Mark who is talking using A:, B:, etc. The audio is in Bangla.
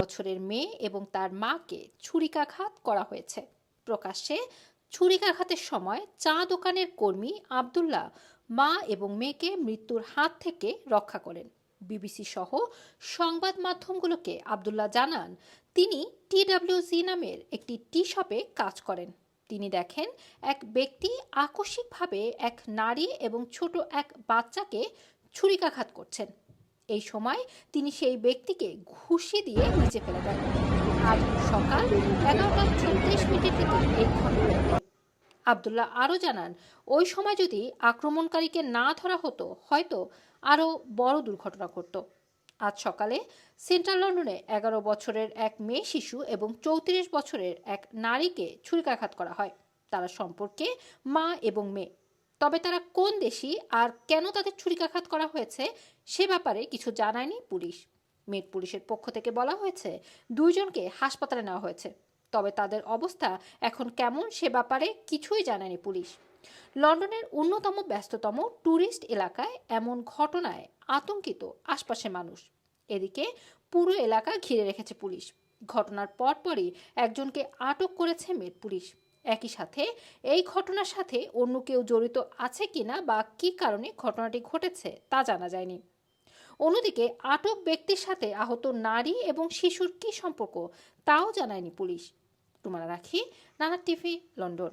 A: বছরের মেয়ে এবং তার মাকে ছুরিকাঘাত করা হয়েছে। প্রকাশ্যে ছুরিকাঘাতের সময় চা দোকানের কর্মী আব্দুল্লাহ, মা এবং মেয়েকে মৃত্যুর হাত থেকে রক্ষা করেন। বিবিসি সহ সংবাদ মাধ্যমগুলোকে আব্দুল্লাহ জানান, তিনি টিডাব্লিউজি নামের একটি টি শপে কাজ করেন। তিনি দেখেন, এক ব্যক্তি আকস্মিকভাবে এক নারী এবং ছোট এক বাচ্চাকে ছুরিকাঘাত করছেন। এই সময় তিনি সেই ব্যক্তিকে ঘুষি দিয়ে নিচে ফেলে দেন। আজ সকাল এগারোটা চল্লিশ মিনিট থেকে এই ঘটনা ঘটে। আবদুল্লাহ আরও জানান, ওই সময় যদি আক্রমণকারীকে না ধরা হতো, হয়তো আরও বড় দুর্ঘটনা ঘটত। আজ সকালে সেন্ট্রাল লন্ডনে এগারো বছরের এক মেয়ে শিশু এবং চৌত্রিশ বছরের এক নারীকে ছুরিকাঘাত করা হয়। তারা সম্পর্কে মা এবং মেয়ে তবে তারা কোন দেশি আর কেন তাদের ছুরিকাঘাত করা হয়েছে সে ব্যাপারে কিছু জানায়নি পুলিশ। মেট পুলিশের পক্ষ থেকে বলা হয়েছে, দুইজনকে হাসপাতালে নেওয়া হয়েছে। তবে তাদের অবস্থা এখন কেমন সে ব্যাপারে কিছুই জানায়নি পুলিশ। লন্ডনের অন্যতম ব্যস্ততম ট্যুরিস্ট এলাকায় এমন ঘটনায় আতঙ্কিত আশপাশের মানুষ। এদিকে পুরো এলাকা ঘিরে রেখেছে পুলিশ। ঘটনার পরপরই একজনকে আটক করেছে মেট পুলিশ। একই সাথে, এই ঘটনার সাথে অন্য কেউ জড়িত আছে কিনা বা কি কারণে ঘটনাটি ঘটেছে তা জানা যায়নি। অন্যদিকে, আটক ব্যক্তির সাথে আহত নারী এবং শিশুর কি সম্পর্ক তাও জানায়নি পুলিশ। তোমরা রাখি, নানা টিভি, লন্ডন।